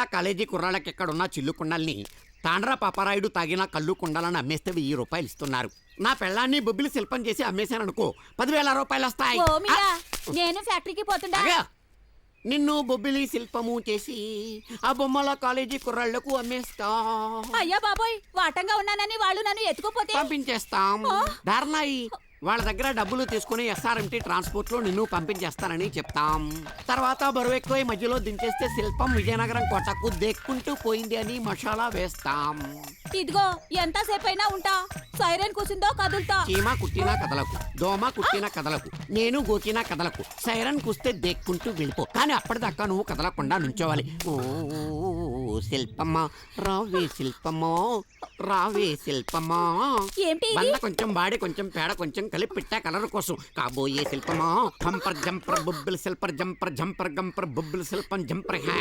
బొమ్మల కాలేజీ కుర్రాళ్ళకి ఎక్కడున్న చిల్లు కుండల్ని తాండ్రా పాపారాయుడు తాగిన కళ్ళు కుండలను అమ్మేస్తే వెయ్యి రూపాయలు ఇస్తున్నారు. నా పెళ్ళాన్ని బొబ్బిలి శిల్పం చేసి అమ్మేశాననుకో పదివేల రూపాయలు వస్తాయి. నేను ఫ్యాక్టరీకి పోతుండా? నిన్ను బొబ్బిలి శిల్పము చేసి ఆ బొమ్మల కాలేజీ కుర్రాళ్ళకు అమ్మేస్తా. అయ్యా బాబోయ్ వాటంగా ఉన్నానని వాళ్ళు నన్ను ఎత్తుకోపోతే? పంపించేస్తాం. ధారణాయి వాళ్ళ దగ్గర డబ్బులు తీసుకుని ఎస్ఆర్ఎంటీ ట్రాన్స్పోర్ట్లో నిన్ను పంపించేస్తానని చెప్తాం. తర్వాత బరువు ఎక్కువ మధ్యలో దించేస్తే శిల్పం విజయనగరం కోటకు దెక్కుంటూ పోయింది అని మసాలా వేస్తాం. ఇదిగో ఎంతసేపు అయినా ఉంటా. సైరన్ కూసిందో కదులుతా. చీమ కుట్టినా కదలకు దోమ కుట్టినా కదలకు నేను గోకినా కదలకు సైరన్ కుస్తే దెక్కుంటూ వెళ్ళిపో. కానీ అప్పటిదాకా నువ్వు కదలకుండా నుంచోవాలి. ఓ శిల్పమ్మా రావే శిల్పమ్మా రావే శిల్పమ్మా ఏంటి ఇది? బండ కొంచెం బాడి కొంచెం పేడ కొంచెం కలిపి పెట్టా కలర్ కోసం. కాబోయే శిల్పమా? హంపర్ జంపర్ బుబ్బుల్ శిల్పర్ జంపర్ జంపర్ గంపర్ బుబ్బుల్ శిల్పం జంపర్ హే.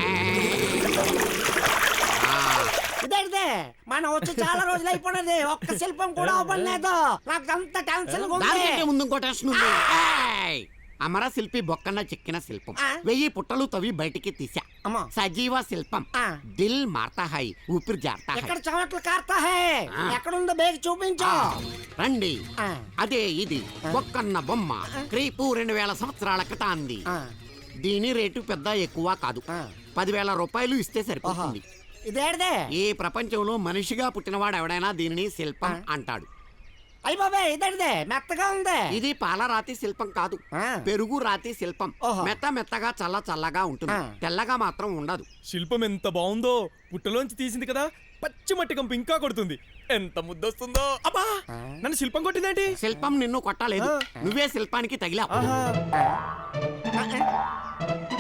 ఇదే మనం వచ్చి చాలా రోజులు అయిపోయినది. ఒక్క శిల్పం కూడా అవ్వలేదు నాకు అంత టెన్షన్ ఉంది. దానికంటే ముందు ఇంకో టెన్షన్ ఉంది. ఏయ్! అమర శిల్పి బొక్కన చెక్కిన శిల్పం. వెయ్యి పుట్టలు తవ్వి బయటికి తీసా సజీవ శిల్పం. దిల్ మారతా హై ఊపిరి జారతా ఎక్కడ చెమట్లు కార్తా హే. ఎక్కడుందో బేగ్ చూపించు. రండి. అదే ఇది. బొక్కన్న బొమ్మ. క్రీపు రెండు వేల సంవత్సరాల క్రితాంది దీని రేటు పెద్ద ఎక్కువ కాదు. పదివేల రూపాయలు ఇస్తే సరిపోతుంది. ఇదేడిదే? ఈ ప్రపంచంలో మనిషిగా పుట్టినవాడు ఎవడైనా దీనిని శిల్పం. అంటాడు. అయ్యి బాబే ఇదేడిదే మెత్తగా ఉంది. ఇది పాలరాతి శిల్పం కాదు. ఆ. పెరుగు రాతి శిల్పం. ఓహో. మెత్త మెత్తగా చల్ల చల్లగా ఉంటుంది. ఆ. తెల్లగా మాత్రం ఉండదు. శిల్పం ఎంత బాగుందో పుట్టలోంచి తీసింది కదా పచ్చి మట్టి కంపు ఇంకా కొడుతుంది. ఎంత ముద్దొస్తుందో. అబ్బా. నన్ను శిల్పం కొట్టిందేంటి? శిల్పం నిన్ను కొట్టలేదు. ఆ. నువ్వే శిల్పానికి తగిలావు. ఆహా.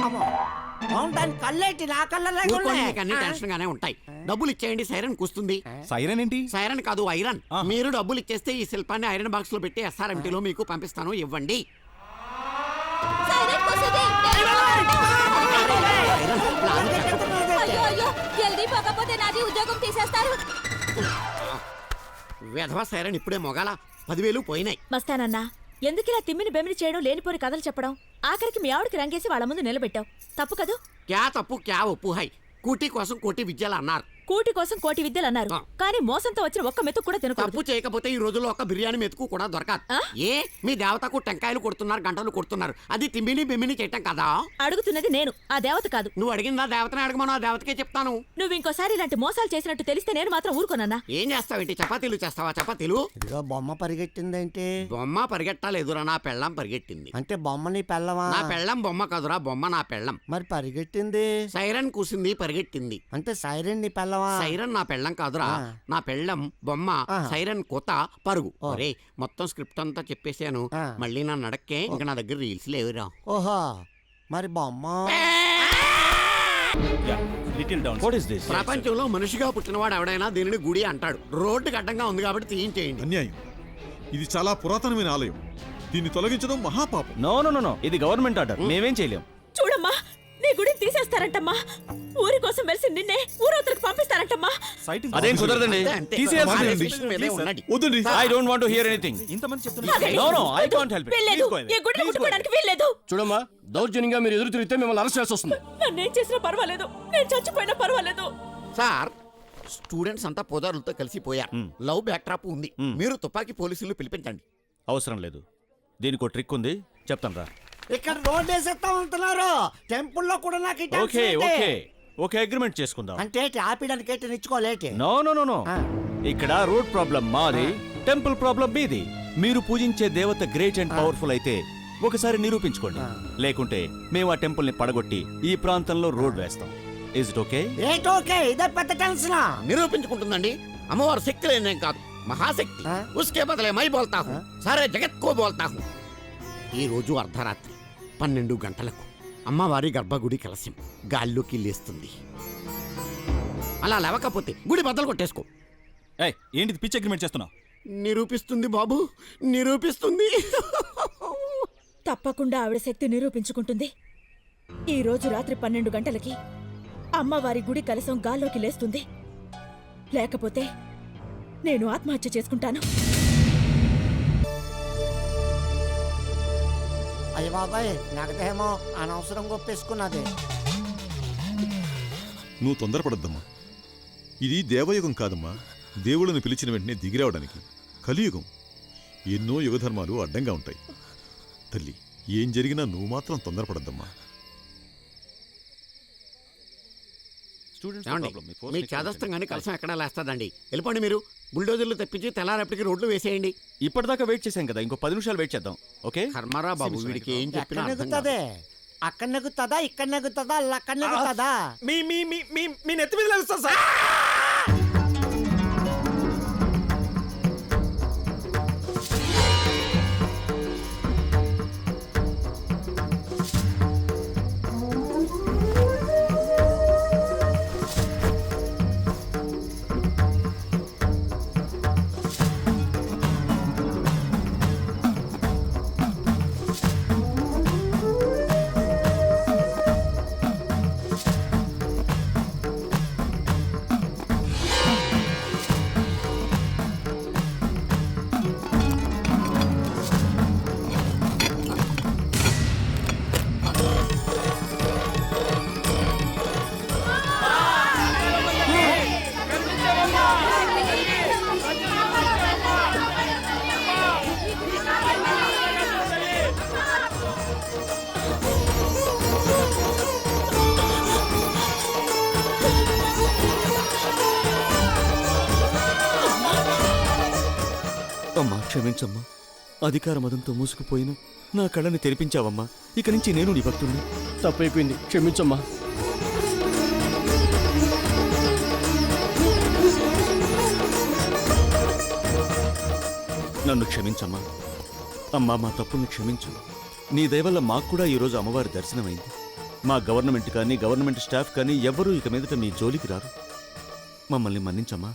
అమ్మో. అవును దాని కళ్ళేటి నా. టెన్షన్ గానే ఉంటాయి. డబ్బులు ఇచ్చేయండి సైరన్ కూస్తుంది. సైరన్ ఏంటి? సైరన్ కాదు ఐరన్. మీరు డబ్బులు ఇచ్చేస్తే ఈ శిల్పాన్ని ఐరన్ బాక్స్లో పెట్టి SRMT లో మీకు పంపిస్తాను ఇవ్వండి. సైరన్ కూసింది ఐరన్ ప్లాన్ చెప్పు. అయ్యో అయ్యో జల్దీ పోకపోతే నాది ఉద్యోగం తీసేస్తారు. విధవ సైరన్ ఇప్పుడే మొగాల? పదివేలు పోయినాయి. మస్తానన్నా ఎందుకిలా తిమ్మిని బెమిని చేయడం లేనిపోని కథలు చెప్పడం? ఆఖరికి మీ ఆవిడకి రంగేసి వాళ్ళ ముందు నిలబెట్టావు. తప్పు కదూ? క్యా తప్పు క్యా ఒప్పు హై. కూటి కోసం కోటి విద్యలు అన్నారు. కూటి కోసం కోటి విద్యలు అన్నారు. కానీ మోసంతో వచ్చిన ఒక్క మెతుకు కూడా తినకూడదు. తప్పు చేయకపోతే ఈ రోజుల్లో ఒక బిర్యానీ మెతుకు కూడా దొరకదు? ఏ? మీ దేవతకు టెంకాయలు కొడుతున్నారు గంటలు కొడుతున్నారు. అది తిమ్మిని బిమ్మిని చేయటం కదా? అడుగుతున్నది నేను ఆ దేవత కాదు. నువ్వు అడిగిందా దేవతని అడగమను ఆ దేవతకే చెప్తాను. నువ్వు ఇంకోసారి ఇలాంటి మోసాలు చేసినట్టు తెలిస్తే నేను మాత్రం ఊరుకోనన్నా. ఏం చేస్తావేంటి చపాతీలు చేస్తావా? చపాతీలు? ఇదిగో బొమ్మ పరిగెట్టిందేంటి? బొమ్మ పరిగెట్టాలేదురా నా పెళ్ళం పరిగెట్టింది. అంటే బొమ్మ నీ పెళ్ళవా నా పెళ్ళం బొమ్మ కాదురా బొమ్మ నా పెళ్ళం. మరి పరిగెట్టింది? సైరన్ కూసింది పరిగెట్టింది. అంటే సైరన్ నీ పెళ్ళవా సైరన్ నా పెళ్ళం కాదురా. నా పెళ్ళం బొమ్మ. సైరన్ కోత పరుగు. ఒరే మొత్తం స్క్రిప్ట్ అంతా చెప్పేశాను. మళ్ళీ నా నడక్కే ఇంకా నా దగ్గర రీల్స్ లేవురా. ఓహో. మరి బొమ్మ. Little down. What is this ప్రపంచంలో మనిషిగా పుట్టినవాడు ఎవడైనా దీనిని గుడి అంటాడు. రోడ్డు అడ్డంగా ఉంది కాబట్టి తీయించేయండి. అన్యాయం. ఇది చాలా పురాతనమైన ఆలయం. దీన్ని తొలగించడం మహాపాపం. నో నో నో నో ఇది గవర్నమెంట్ ఆర్డర్. మేమేం చేయలేం. చూడమ్మా నీ గుడిని తీసేస్తారంటమ్మా. ఊరి కోసం వెలిసి నిన్నే ఊరవతలకు పంపిస్తారంటమ్మా. అదేం కుదరదండి. తీసేయాల్సిందే. I don't want to hear anything. ఇంతమంది ఆగండి. No no I can't help వీల్లేదు ఈ గుడిని ముట్టుకోవడానికి వీల్లేదు చూడమ్మా దౌర్జన్యంగా మీరు ఎదురు తిరిగితే మిమ్మల్ని అరెస్ట్ చేసి వస్తుంది. నన్నేం చేసినా పర్వాలేదు. నేను చచ్చిపోయినా పర్వాలేదు. సార్ స్టూడెంట్స్ అంతా పోదారులతో కలిసిపోయారు లవ్ బ్యాక్ట్రాప్ ఉంది. మీరు తుపాకీ పోలీసులు పిలిపించండి. అవసరం లేదు. దీనికి ఒక ట్రిక్ ఉంది. చెప్తాను రా. ఇక్కడ రోడ్ వేసేస్తా ఉంటున్నారు. టెంపుల్లో కూడా నాకు ఓకే? ఓకే. ఓకే అగ్రిమెంట్ చేసుకుందాం. అంటే? ఆపడానికి ఏంటి? నిచ్చుకోలేటి నో నో నో నో. ఇక్కడ రోడ్ ప్రాబ్లం మాది టెంపుల్ ప్రాబ్లం మీది. మీరు పూజించే దేవత గ్రేట్ అండ్ పవర్ఫుల్ అయితే ఒకసారి నిరూపించుకోండి. లేకుంటే మేము ఆ టెంపుల్ని పడగొట్టి ఈ ప్రాంతంలో రోడ్ వేస్తాం. ఇస్ ఇట్ ఓకే ఏంటి ఓకే ఇదే పెద్ద టెన్షన్ నిరూపించుకుంటుందండి. అమ్మవారు శక్తి లేనేం కాదు. మహాశక్తి? ఉస్కే బదలే మై బోల్తా హూ సారే జగత్ కో బోల్తా హూ ఈ రోజు అర్ధరాత్రి పన్నెండు గంటలకు అమ్మవారి గర్భగుడి కలశం గాల్లోకి లేస్తుంది. అలా లేవకపోతే గుడి బద్దలు కొట్టేసుకో. ఏయ్ ఏంటిది పిచ్ అగ్రిమెంట్ చేస్తున్నావు? నిరూపిస్తుంది బాబు నిరూపిస్తుంది. తప్పకుండా ఆవిడ శక్తి నిరూపించుకుంటుంది. ఈ రోజు రాత్రి పన్నెండు గంటలకి అమ్మవారి గుడి కలసం గాల్లోకి లేస్తుంది. లేకపోతే నేను ఆత్మహత్య చేసుకుంటాను. అయ్య బాబాయ్ నగదేమో అనవసరం గొప్పేసుకున్నది. నువ్వు తొందరపడద్దమ్మా. ఇది దేవయుగం కాదమ్మా. దేవుళ్ళను పిలిచిన వెంటనే దిగిరావడానికి. కలియుగం. ఎన్నో యుగధర్మాలు అడ్డంగా ఉంటాయి. తల్లి ఏం జరిగినా నువ్వు మాత్రం తొందరపడద్దమ్మా. మీ force మీ ని చేదస్తం కానీ control కలసం ఎక్కడా లేస్తాదండి. వెళ్ళిపోండి మీరు. బుల్డోజర్లు తెప్పించి తెల్లారప్పటికి రోడ్లు వేసేయండి. ఇప్పటిదాకా వెయిట్ చేశాం కదా ఇంకో పది నిమిషాలు వెయిట్ చేద్దాం. ఓకే కర్మారా బాబు వీడికి ఏం చెప్పినా అక్కడ నెగుతుందా? ఇక్కడ నెగుతుందా? అక్కడ నెగుతుందా? మీ మీ మీ మీ మీ నెత్తి మీద క్షమించమ్మా. అధికార మదంతో మూసుకుపోయిన నా కళ్ళని తెరిపించావమ్మా. ఇక నుంచి నేను నీ భక్తుడిని తప్పైపోయింది. క్షమించమ్మా. నన్ను క్షమించమ్మా. అమ్మా మా తప్పుల్ని క్షమించు. నీ దయవల్ల మాకు కూడా ఈరోజు అమ్మవారి దర్శనమైంది. మా గవర్నమెంట్ కానీ గవర్నమెంట్ స్టాఫ్ కానీ ఎవ్వరూ ఇక మీదట మీ జోలికి రారు. మమ్మల్ని మన్నించమ్మా.